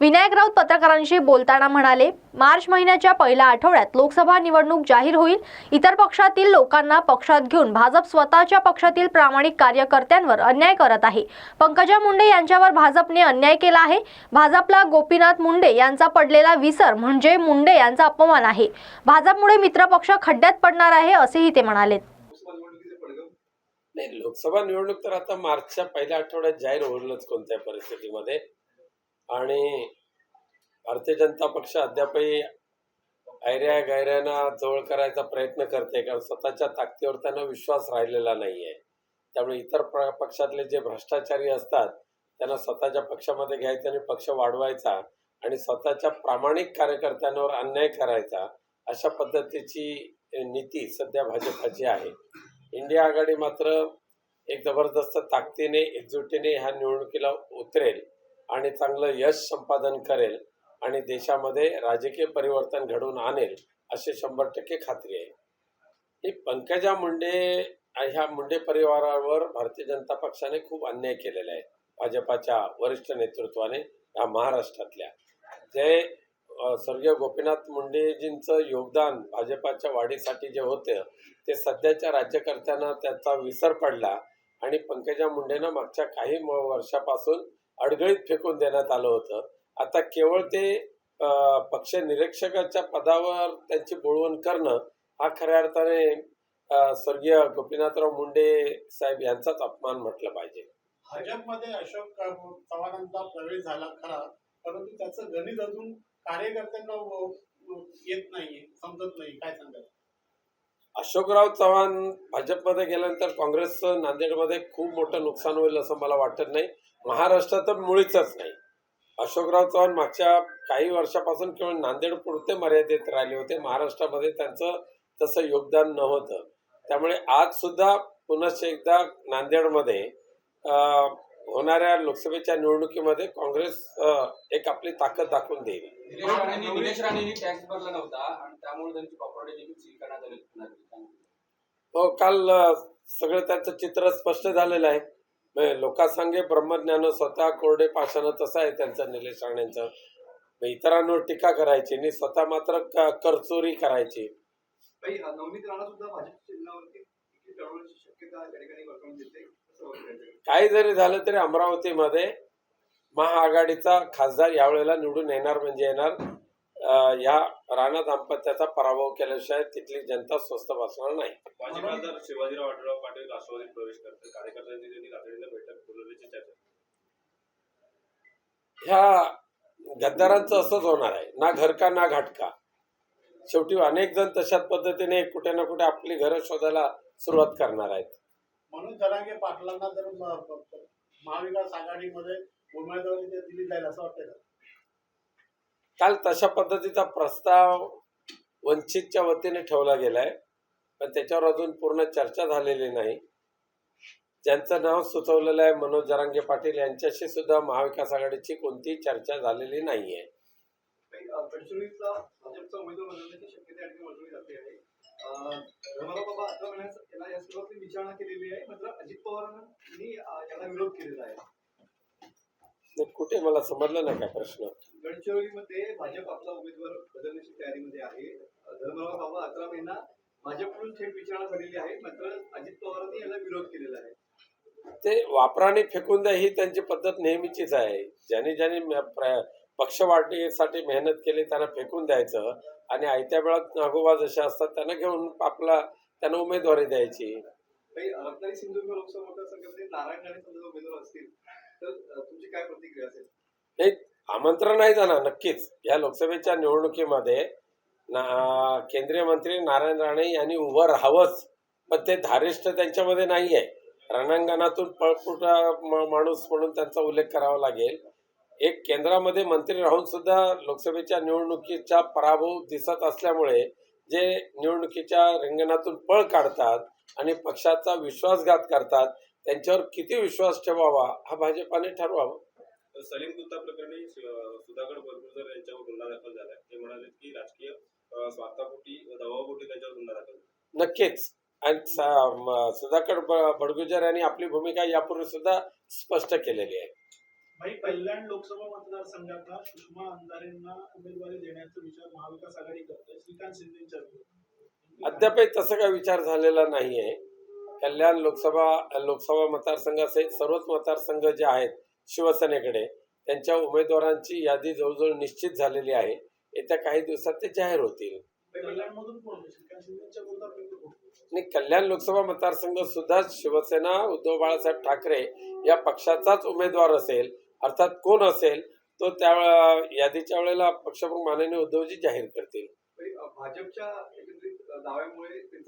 विनायक राऊत पत्रकारांशी बोलताना म्हणाले मार्च महिन्याच्या पहिल्या आठवड्यात लोकसभा निवडणूक जाहीर होईल. इतर पक्षातील लोकांना पक्षात घेऊन भाजप स्वतःच्या पक्षातील प्रामाणिक कार्यकर्त्यांवर अन्याय करत आहे. पंकजा मुंडे यांच्यावर भाजपने अन्याय केला आहे. भाजपला गोपीनाथ मुंडे यांचा पडलेला विसर म्हणजे मुंडे यांचा अपमान आहे. भाजपमुळे मित्रपक्ष खड्ड्यात पडणार आहे असेही ते म्हणाले नाही लोकसभा निवडणूक तर आता मार्चच्या पहिल्या आठवड्यात जाहीर होईलच कोणत्या परिस्थितीमध्ये. आणि भारतीय जनता पक्ष अद्यापही ऐऱ्या गैऱ्यांना जवळ करायचा प्रयत्न करते कारण स्वतःच्या ताकदीवर त्यांना विश्वास राहिलेला नाही आहे त्यामुळे इतर प्र पक्षातले जे भ्रष्टाचारी असतात त्यांना स्वतःच्या पक्षामध्ये घ्यायचं आणि पक्ष वाढवायचा आणि स्वतःच्या प्रामाणिक कार्यकर्त्यांवर अन्याय करायचा अशा पद्धतीची नीती सध्या भाजपाची आहे. इंडिया आघाडी मात्र एक जबरदस्त ताकदीने एकजुटीने ह्या निवडणुकीला उतरेल. आणि चांगलं यश संपादन करेल आणि देशामध्ये राजकीय परिवर्तन घडवून आणेल अशी शंभर टक्के खात्री आहे. ही पंकजा मुंडे ह्या मुंडे परिवारावर भारतीय जनता पक्षाने खूप अन्याय केलेला आहे. भाजपाच्या वरिष्ठ नेतृत्वाने या महाराष्ट्रातल्या. जे स्वर्गीय गोपीनाथ मुंडेजींचं योगदान भाजपाच्या वाढीसाठी जे होतं ते सध्याच्या राज्यकर्त्यांना त्याचा विसर पडला आणि पंकजा मुंडेंना मागच्या काही वर्षापासून अडगळीत फेकून देण्यात आलं होतं. आता केवळ ते पक्ष निरीक्षकाच्या पदावर त्यांची बोळवण करणं हा खऱ्या अर्थाने स्वर्गीय गोपीनाथराव मुंडे साहेब यांचाच अपमान म्हटलं पाहिजे. भाजपमध्ये अशोक चव्हाणांचा प्रवेश झाला खरा परंतु त्याचं गणित अजून कार्यकर्त्यांना येत नाहीये समजत नाही. काय सांगाल? अशोकराव चव्हाण भाजपमध्ये गेल्यानंतर काँग्रेसचं नांदेडमध्ये खूप मोठं नुकसान होईल असं मला वाटत नाही. महाराष्ट्रात तर मुळीचच नाही. अशोकराव चव्हाण मागच्या काही वर्षापासून केवळ नांदेड पुरते मर्यादित राहिले होते. महाराष्ट्रामध्ये त्यांचं तसं योगदान नव्हतं. त्यामुळे आज सुद्धा पुनश्च एकदा नांदेडमध्ये होणाऱ्या लोकसभेच्या निवडणुकीमध्ये काँग्रेस एक आपली ताकद दाखवून देईल. हो काल सगळं त्याचं चित्र स्पष्ट झालेलं आहे. लोकांसांगे ब्रह्मज्ञान स्वतः कोरडे पाषाण तसं आहे त्यांचं निलेश राणेंचं. इतरांवर टीका करायची आणि स्वतः मात्र करचोरी करायची? काही जरी झालं तरी अमरावतीमध्ये महाआघाडीचा खासदार यावेळेला निवडून येणार म्हणजे येणार. या राणा दाम्पत्याचा पराभव केल्याशिवाय तिथली जनता स्वस्त बसणार नाही. माजी खासदार शिवाजीराव आढळराव पाटील राष्ट्रवादीत प्रवेश करतात. कार्यकर्त्यांची त्यांनी तातडीनं बैठक बोलवण्याची चर्चा. ह्या गद्दारांचं असंच होणार आहे. ना घर का ना घाटका. शेवटी अनेक जण तशाच पद्धतीने कुठे ना कुठे आपली घरं शोधायला सुरुवात करणार आहेत. म्हणून जरांगे पाटलांना जर महाविकास आघाडीमध्ये उमेदवारी दिली जाईल असं वाटतं काल तशा पद्धतीचा प्रस्ताव वंचितच्या वतीने ठेवला गेलाय पण त्याच्यावर अजून पूर्ण चर्चा झालेली नाही. ज्यांचं नाव सुचवलेलं आहे मनोज जरांगे पाटील यांच्याशी सुद्धा महाविकास आघाडीची कोणतीही चर्चा झालेली जाते आहे. कुठे? मला समजलं नाही काय प्रश्न. गडचिरोलीमध्ये भाजप आपला उमेदवार बदलण्याची तयारीमध्ये आहे. धर्मराव बाबा अठरा महिना भाजपकडून थेट विचारणा झालेली आहे. मात्र अजित पवारांनी याला विरोध केलेला आहे. ते वापराने फेकून द्या ही त्यांची पद्धत नेहमीचीच आहे. ज्यांनी ज्यांनी पक्ष वाढीसाठी मेहनत केली त्यांना फेकून द्यायचं आणि आयत्या वेळात नागोबा जसे असतात त्यांना घेऊन आपला त्यांना उमेदवारी द्यायची. रत्नागिरी सिंधुदुर्ग लोकसभा मतदारसंघामध्ये नारायण राणे उमेदवार असतील. तर तुमची काय प्रतिक्रिया असेल? आमंत्रण आहे जाणार नक्कीच. या लोकसभेच्या निवडणुकीमध्ये ना केंद्रीय मंत्री नारायण राणे यांनी उभं राहावंच पण ते धारिष्ट त्यांच्यामध्ये नाही आहे रणांगणातून पळपुटा माणूस म्हणून त्यांचा उल्लेख करावा लागेल. एक केंद्रामध्ये मंत्री राहून सुद्धा लोकसभेच्या निवडणुकीचा पराभव दिसत असल्यामुळे जे निवडणुकीच्या रिंगणातून पळ काढतात आणि पक्षाचा विश्वासघात करतात त्यांच्यावर किती विश्वास ठेवावा हा भाजपाने ठरवावा. तर सलीम कुत्ता प्रकरणी सुधाकर बरगुजर यांच्यावर गुन्हा दाखल झालाय ते म्हणाले की राजकीय स्वार्थापोटी व दबावापोटी त्यांच्यावर गुन्हा दाखल झाला. नक्कीच. आणि सुधाकर बडगुजर यांनी आपली भूमिका यापूर्वी सुद्धा स्पष्ट केलेली आहे. भाई कल्याण लोकसभा मतदारसंघातला सुषमा अंधारेंना उमेदवारी देण्याचा विचार महाविकास आघाडी करते श्रीकांत शिंदेच्या. अद्यापही तसं काही विचार झालेला नाही आहे कल्याण लोकसभा लोकसभा मतदारसंघासहित सर्वच मतदारसंघ जे आहेत शिवसेनेकडे. त्यांच्या उमेदवारांची यादी जवळजवळ निश्चित झालेली आहे. येत्या काही दिवसात ते जाहीर होतील? आणि कल्याण लोकसभा मतदारसंघ सुद्धा शिवसेना उद्धव बाळासाहेब ठाकरे या पक्षाचाच उमेदवार असेल अर्थात कोण असेल तो त्या यादीच्या वेळेला पक्षप्रमुख माननीय उद्धवजी जाहीर करतील. भाजपच्या